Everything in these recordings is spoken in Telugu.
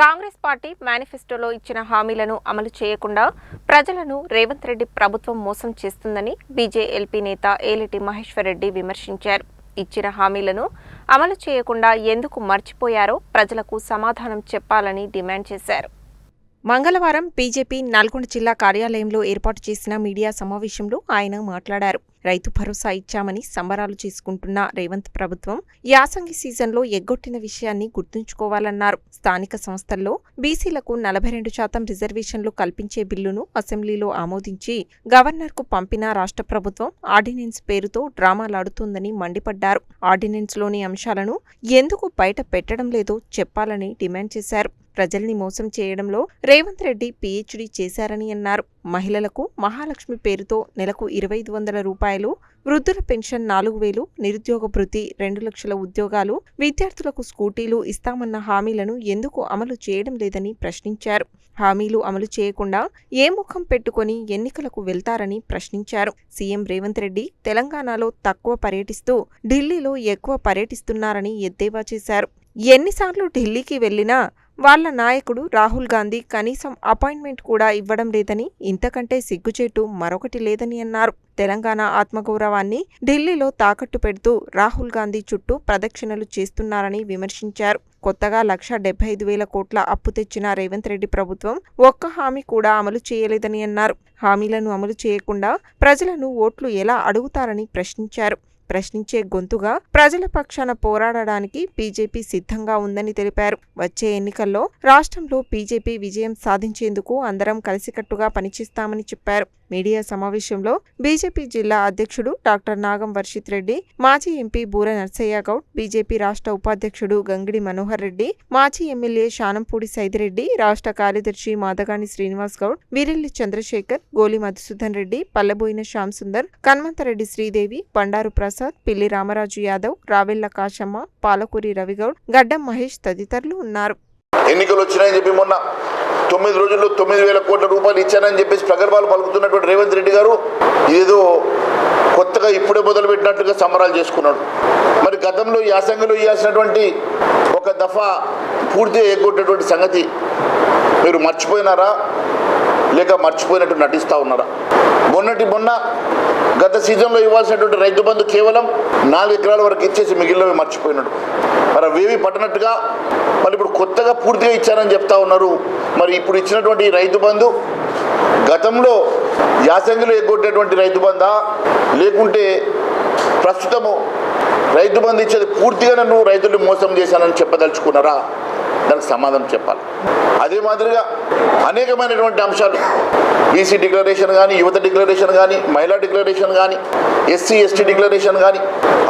కాంగ్రెస్ పార్టీ మేనిఫెస్టోలో ఇచ్చిన హామీలను అమలు చేయకుండా ప్రజలను రేవంత్ రెడ్డి ప్రభుత్వం మోసం చేస్తుందని బీజేఎల్పీ నేత ఏలిటి మహేశ్వరరెడ్డి విమర్శించారు. ఇచ్చిన హామీలను అమలు చేయకుండా ఎందుకు మర్చిపోయారో ప్రజలకు సమాధానం చెప్పాలని డిమాండ్ చేశారు. మంగళవారం బీజేపీ నల్గొండ జిల్లా కార్యాలయంలో ఏర్పాటు చేసిన మీడియా సమావేశంలో ఆయన మాట్లాడారు. రైతు భరోసా ఇచ్చామని సంబరాలు చేసుకుంటున్న రేవంత్ ప్రభుత్వం యాసంగి సీజన్లో ఎగ్గొట్టిన విషయాన్ని గుర్తుంచుకోవాలన్నారు. స్థానిక సంస్థల్లో బీసీలకు నలభై రెండు శాతం రిజర్వేషన్లు కల్పించే బిల్లును అసెంబ్లీలో ఆమోదించి గవర్నర్కు పంపిన రాష్ట్ర ప్రభుత్వం ఆర్డినెన్స్ పేరుతో డ్రామాలాడుతోందని మండిపడ్డారు. ఆర్డినెన్స్లోని అంశాలను ఎందుకు బయట పెట్టడం లేదో చెప్పాలని డిమాండ్ చేశారు. ప్రజల్ని మోసం చేయడంలో రేవంత్ రెడ్డి పీహెచ్డీ చేశారని అన్నారు. మహిళలకు మహాలక్ష్మి పేరుతో నెలకు ఇరవై ఐదు వందల రూపాయలు వృద్ధుల పెన్షన్ నాలుగు వేలు నిరుద్యోగ భృతి రెండు లక్షల ఉద్యోగాలు విద్యార్థులకు స్కూటీలు ఇస్తామన్న హామీలను ఎందుకు అమలు చేయడం లేదని ప్రశ్నించారు. హామీలు అమలు చేయకుండా ఏ ముఖం పెట్టుకొని ఎన్నికలకు వెళ్తారని ప్రశ్నించారు. సీఎం రేవంత్ రెడ్డి తెలంగాణలో తక్కువ పర్యటిస్తూ ఢిల్లీలో ఎక్కువ పర్యటిస్తున్నారని ఎద్దేవా చేశారు. ఎన్నిసార్లు ఢిల్లీకి వెళ్ళినా వాళ్ళ నాయకుడు రాహుల్ గాంధీ కనీసం అపాయింట్మెంట్ కూడా ఇవ్వడం లేదని ఇంతకంటే సిగ్గుచేటు మరొకటి లేదని అన్నారు. తెలంగాణ ఆత్మగౌరవాన్ని ఢిల్లీలో తాకట్టు పెడుతూ రాహుల్ గాంధీ చుట్టూ ప్రదక్షిణలు చేస్తున్నారని విమర్శించారు. కొత్తగా లక్ష డెబ్బై ఐదు వేల కోట్ల అప్పు తెచ్చిన రేవంత్ రెడ్డి ప్రభుత్వం ఒక్క హామీ కూడా అమలు చేయలేదని అన్నారు. హామీలను అమలు చేయకుండా ప్రజలను ఓట్లు ఎలా అడుగుతారని ప్రశ్నించారు. ప్రశ్నించే గొంతుగా ప్రజల పక్షాన పోరాడడానికి బీజేపీ సిద్ధంగా ఉందని తెలిపారు. వచ్చే ఎన్నికల్లో రాష్ట్రంలో బీజేపీ విజయం సాధించేందుకు అందరం కలిసికట్టుగా పనిచేస్తామని చెప్పారు. మీడియా సమావేశంలో బీజేపీ జిల్లా అధ్యక్షుడు డాక్టర్ నాగం వర్షిత్ రెడ్డి మాజీ ఎంపీ బూర నర్సయ్య గౌడ్ బీజేపీ రాష్ట్ర ఉపాధ్యక్షుడు గంగిడి మనోహర్ రెడ్డి మాజీ ఎమ్మెల్యే శానంపూడి సైదిరెడ్డి రాష్ట్ర కార్యదర్శి మాదగాని శ్రీనివాస్ గౌడ్ వీరెల్లి చంద్రశేఖర్ గోలి మధుసూదన్ రెడ్డి పల్లెబోయిన శ్యామ్ సుందర్ కన్మంతరెడ్డి శ్రీదేవి బండారు ప్రసాద్ పిల్లి రామరాజు యాదవ్ రావెళ్ళ కాశమ్మ పాలకూరి రవిగౌడ్ గడ్డం మహేష్ తదితరులు ఉన్నారు. ఎన్నికలు వచ్చినాయని చెప్పి మొన్న తొమ్మిది రోజుల్లో తొమ్మిది వేల కోట్ల రూపాయలు ఇచ్చానని చెప్పేసి ప్రగర్భాలు పలుకుతున్నటువంటి రేవంత్ రెడ్డి గారు ఏదో కొత్తగా ఇప్పుడే మొదలుపెట్టినట్టుగా సంబరాలు చేసుకున్నాడు. మరి గతంలో ఈ యాసంగిలో ఇవ్వాల్సినటువంటి ఒక దఫా పూర్తిగా ఎగ్గొట్టేటువంటి సంగతి మీరు మర్చిపోయినారా? లేక మర్చిపోయినట్టు నటిస్తూ ఉన్నారా? మొన్నటి మొన్న గత సీజన్లో ఇవ్వాల్సినటువంటి రైతు బంధు కేవలం నాలుగు ఎకరాల వరకు ఇచ్చేసి మిగిలినవి మర్చిపోయినట్టు మరి అవేవి పట్టనట్టుగా మళ్ళీ ఇప్పుడు కొత్తగా పూర్తిగా ఇచ్చారని చెప్తా ఉన్నారు. మరి ఇప్పుడు ఇచ్చినటువంటి రైతు బంధు గతంలో యాసంగిలో ఎగ్గొట్టేటువంటి రైతు బంధా? లేకుంటే ప్రస్తుతము రైతు బంధు ఇచ్చేది పూర్తిగా నన్ను రైతులు మోసం చేశానని చెప్పదలుచుకున్నారా? దానికి సమాధానం చెప్పాలి. అదే మాదిరిగా అనేకమైనటువంటి అంశాలు బీసీ డిక్లరేషన్ కానీ యువత డిక్లరేషన్ కానీ మహిళా డిక్లరేషన్ కానీ ఎస్సీ ఎస్టీ డిక్లరేషన్ కానీ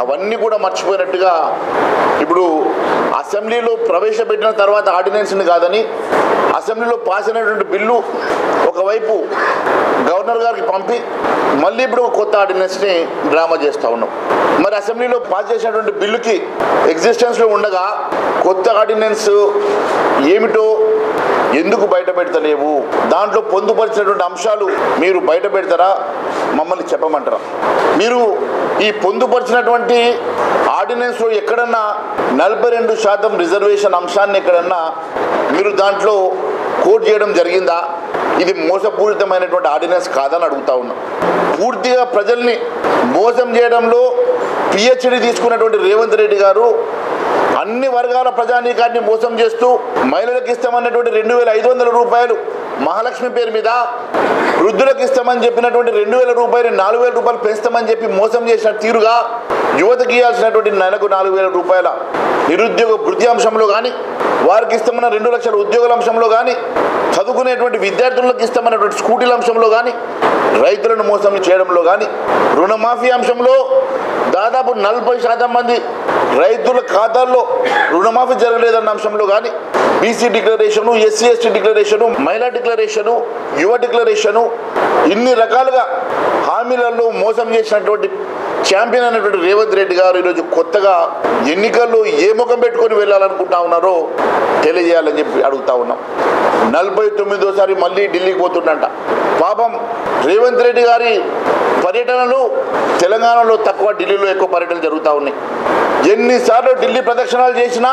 అవన్నీ కూడా మర్చిపోయినట్టుగా అసెంబ్లీలో ప్రవేశపెట్టిన తర్వాత ఆర్డినెన్స్ని కాదని అసెంబ్లీలో పాస్ అయినటువంటి బిల్లు ఒకవైపు గవర్నర్ గారికి పంపి మళ్ళీ ఇప్పుడు ఒక కొత్త ఆర్డినెన్స్ని డ్రామా చేస్తూ ఉన్నాం. మరి అసెంబ్లీలో పాస్ చేసినటువంటి బిల్లుకి ఎగ్జిస్టెన్స్లో ఉండగా కొత్త ఆర్డినెన్స్ ఏమిటో ఎందుకు బయట పెడతలేవు? దాంట్లో పొందుపరిచినటువంటి అంశాలు మీరు బయట పెడతారా? మమ్మల్ని చెప్పమంటారా? మీరు ఈ పొందుపరిచినటువంటి ఆర్డినెన్స్లో ఎక్కడన్నా నలభై రెండు శాతం రిజర్వేషన్ అంశాన్ని ఎక్కడన్నా మీరు దాంట్లో కోట్ చేయడం జరిగిందా? ఇది మోసపూరితమైనటువంటి ఆర్డినెన్స్ కాదని అడుగుతా ఉన్నా. పూర్తిగా ప్రజల్ని మోసం చేయడంలో పిహెచ్డి తీసుకున్నటువంటి రేవంత్ రెడ్డి గారు అన్ని వర్గాల ప్రజానీకాన్ని మోసం చేస్తూ మహిళలకు ఇస్తామన్నటువంటి రెండు వేల ఐదు వందల రూపాయలు మహాలక్ష్మి పేరు మీద వృద్ధులకు ఇస్తామని చెప్పినటువంటి రెండు వేల రూపాయలు నాలుగు వేల రూపాయలు పెంచుతామని చెప్పి మోసం చేసిన తీరుగా యువతకి ఇవ్వాల్సినటువంటి నెలకు నాలుగు వేల రూపాయల నిరుద్యోగ వృద్ధి అంశంలో కానీ వారికి ఇస్తామన్న రెండు లక్షల ఉద్యోగుల అంశంలో కానీ చదువుకునేటువంటి విద్యార్థులకు ఇస్తామన్నటువంటి స్కూటీల అంశంలో కానీ రైతులను మోసం చేయడంలో కానీ రుణమాఫీ అంశంలో దాదాపు నలభై శాతం మంది రైతుల ఖాతాల్లో రుణమాఫీ జరగలేదన్న అంశంలో కానీ BC declaration SC ST declaration మహిళా డిక్లరేషను యువ డిక్లరేషను ఇన్ని రకాలుగా హామీలలో మోసం చేసినటువంటి ఛాంపియన్ అయినటువంటి రేవంత్ రెడ్డి గారు ఈరోజు కొత్తగా ఎన్నికల్లో ఏ ముఖం పెట్టుకొని వెళ్ళాలనుకుంటా ఉన్నారో తెలియజేయాలని చెప్పి అడుగుతా ఉన్నాం. నలభై తొమ్మిదోసారి మళ్ళీ ఢిల్లీకి పోతుండంట. పాపం రేవంత్ రెడ్డి గారి పర్యటనలు తెలంగాణలో తక్కువ ఢిల్లీలో ఎక్కువ పర్యటనలు జరుగుతూ ఉన్నాయి. ఎన్నిసార్లు ఢిల్లీ ప్రదక్షిణాలు చేసినా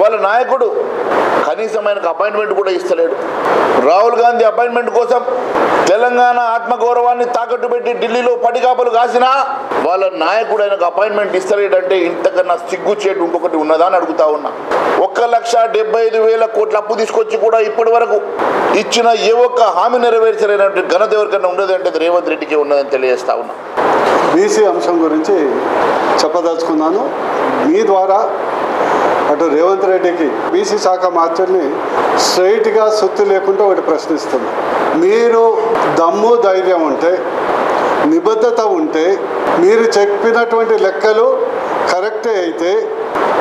వాళ్ళ నాయకుడు కనీసం ఆయనకు అపాయింట్మెంట్ కూడా ఇస్తలేడు. రాహుల్ గాంధీ అపాయింట్మెంట్ కోసం తెలంగాణ ఆత్మగౌరవాన్ని తాకట్టు పెట్టి ఢిల్లీలో పడికాపలు కాసినా వాళ్ళ నాయకుడు ఆయనకు అపాయింట్మెంట్ ఇస్తలేడంటే ఇంతకన్నా సిగ్గు చేటు ఇంకొకటి ఉన్నదా అని అడుగుతా ఉన్నా. ఒక్క లక్ష డెబ్బై ఐదు వేల కోట్ల అప్పు తీసుకొచ్చి కూడా ఇప్పటి వరకు ఇచ్చిన ఏ ఒక్క హామీ నెరవేర్చలేనటువంటి ఘనత ఎవరికైనా ఉండదు అంటే రేవంత్ రెడ్డికి ఉన్నదని తెలియజేస్తా ఉన్నా. బీసీ అంశం గురించి చెప్పదలుచుకున్నాను. మీ ద్వారా అటు రేవంత్ రెడ్డికి బీసీ శాఖ మాస్టర్ని స్ట్రైట్గా సొత్తు లేకుండా ఒకటి ప్రశ్నిస్తుంది. మీరు దమ్ము ధైర్యం ఉంటే నిబద్ధత ఉంటే మీరు చెప్పినటువంటి లెక్కలు కరెక్టే అయితే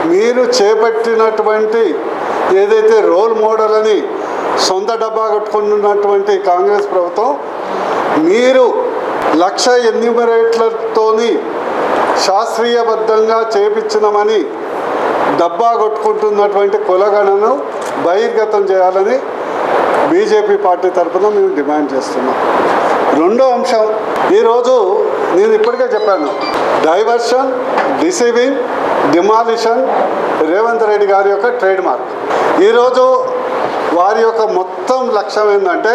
మీరు చేపట్టినటువంటి ఏదైతే రోల్ మోడల్ అని సొంత డబ్బా కట్టుకున్నటువంటి కాంగ్రెస్ ప్రభుత్వం మీరు లక్ష ఎన్యూమరేట్లతోని శాస్త్రీయబద్ధంగా చేపించినమని డబ్బా కొట్టుకుంటున్నటువంటి కులగణను బహిర్గతం చేయాలని బీజేపీ పార్టీ తరఫున మేము డిమాండ్ చేస్తున్నాం. రెండో అంశం ఈరోజు నేను ఇప్పటికే చెప్పాను diversion deceiving demolition Revanth Reddy గారి యొక్క ట్రేడ్ మార్క్. ఈరోజు వారి యొక్క మొత్తం లక్ష్యం ఏంటంటే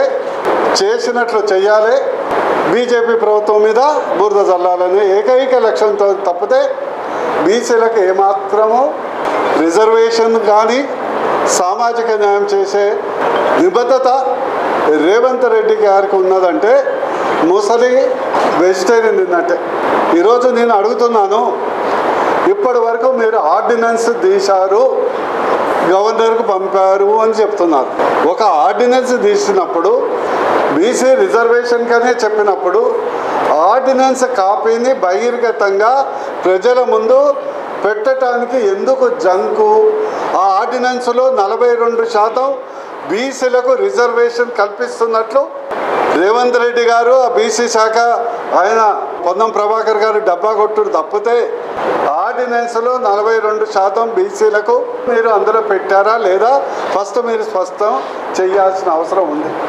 చేసినట్లు చేయాలి బీజేపీ ప్రభుత్వం మీద బురద చల్లాలనే ఏకైక లక్ష్యంతో తప్పితే బీసీలకు ఏమాత్రము రిజర్వేషన్ కానీ సామాజిక న్యాయం చేసే నిబద్ధత రేవంత్ రెడ్డి గారికి ఉన్నదంటే ముసలి వెజిటేరియన్ తిన్నట్టే ఈరోజు నేను అడుగుతున్నాను ఇప్పటి వరకు మీరు ఆర్డినెన్స్ తీశారు గవర్నర్కు పంపారు అని చెప్తున్నారు. ఒక ఆర్డినెన్స్ తీసినప్పుడు బీసీ రిజర్వేషన్ కనే చెప్పినప్పుడు ఆర్డినెన్స్ కాపీని బహిర్గతంగా ప్రజల ముందు పెట్టడానికి ఎందుకు జంకు? ఆ ఆర్డినెన్స్లో నలభై రెండు శాతం బీసీలకు రిజర్వేషన్ కల్పిస్తున్నట్లు రేవంత్ రెడ్డి గారు ఆ బీసీ శాఖ ఆయన పొన్నం ప్రభాకర్ గారు డబ్బా కొట్టుడు తప్పితే ఆర్డినెన్స్లో నలభై రెండు శాతం బీసీలకు మీరు అందులో పెట్టారా లేదా ఫస్ట్ మీరు స్పష్టం చేయాల్సిన అవసరం ఉంది.